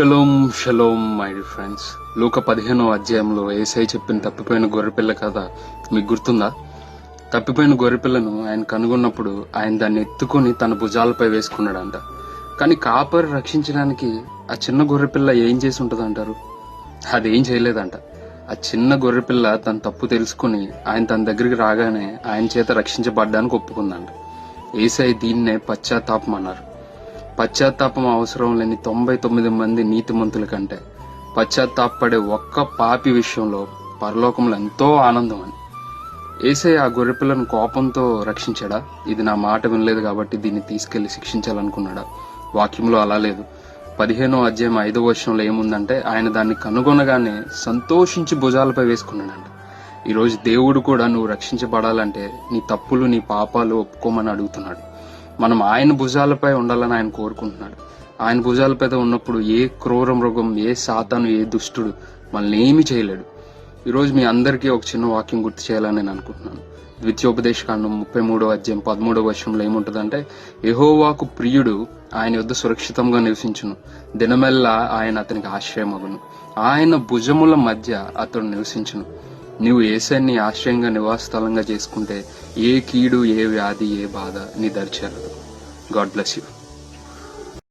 Shalom shalom my friends లోక పదిహేనో అధ్యాయంలో ఏసై చెప్పిన తప్పిపోయిన గొర్రెపిల్ల కథ మీకు గుర్తుందా? తప్పిపోయిన గొర్రెపిల్లను ఆయన కనుగొన్నప్పుడు ఆయన దాన్ని ఎత్తుకొని తన భుజాలపై వేసుకున్నాడంట. కానీ కాపరి రక్షించడానికి ఆ చిన్న గొర్రెపిల్ల ఏం చేసి ఉంటుంది అంటారు అదేం చేయలేదంట. ఆ చిన్న గొర్రెపిల్ల తన తప్పు తెలుసుకుని ఆయన తన దగ్గరికి రాగానే ఆయన చేత రక్షించబడ్డానికి ఒప్పుకుందంట. ఏసై దీన్నే పశ్చాత్తాపం అన్నారు పశ్చాత్తాపం అవసరం లేని తొంభై తొమ్మిది మంది నీతిమంతుల కంటే పశ్చాత్తాపడే ఒక్క పాపి విషయంలో పరలోకంలో ఎంతో ఆనందం అని ఏసై ఆ గొర్రెపిల్లను కోపంతో రక్షించాడా? ఇది నా మాట వినలేదు కాబట్టి దీన్ని తీసుకెళ్ళి శిక్షించాలనుకున్నాడా? వాక్యంలో అలా లేదు. పదిహేనో అధ్యాయం ఐదో వర్షంలో ఏముందంటే ఆయన దాన్ని కనుగొనగానే సంతోషించి భుజాలపై వేసుకున్నాడంట. ఈరోజు దేవుడు కూడా నువ్వు రక్షించబడాలంటే నీ తప్పులు నీ పాపాలు ఒప్పుకోమని అడుగుతున్నాడు. మనం ఆయన భుజాలపై ఉండాలని ఆయన కోరుకుంటున్నాడు. ఆయన భుజాలపై ఉన్నప్పుడు ఏ క్రూర మృగం ఏ సాతాను ఏ దుష్టుడు మనల్ని ఏమీ చేయలేడు. ఈరోజు మీ అందరికీ ఒక చిన్న వాక్యం గుర్తు చేయాలని నేను అనుకుంటున్నాను. ద్వితీయోపదేశకాండం ముప్పై మూడో అధ్యాయం పదమూడో వర్షంలో ఏముంటుందంటే ఎహోవాకు ప్రియుడు ఆయన యొద్ద సురక్షితంగా నివసించును. దినమెల్లా ఆయన అతనికి ఆశ్రయమగును. ఆయన భుజముల మధ్య అతడు నివసించును. నీవు ఏసన్ని ఆశ్రయంగా నివాసస్థలంగా చేసుకుంటే ఏ కీడు ఏ వ్యాధి ఏ బాధ నీ దరిచేరదు. God bless you.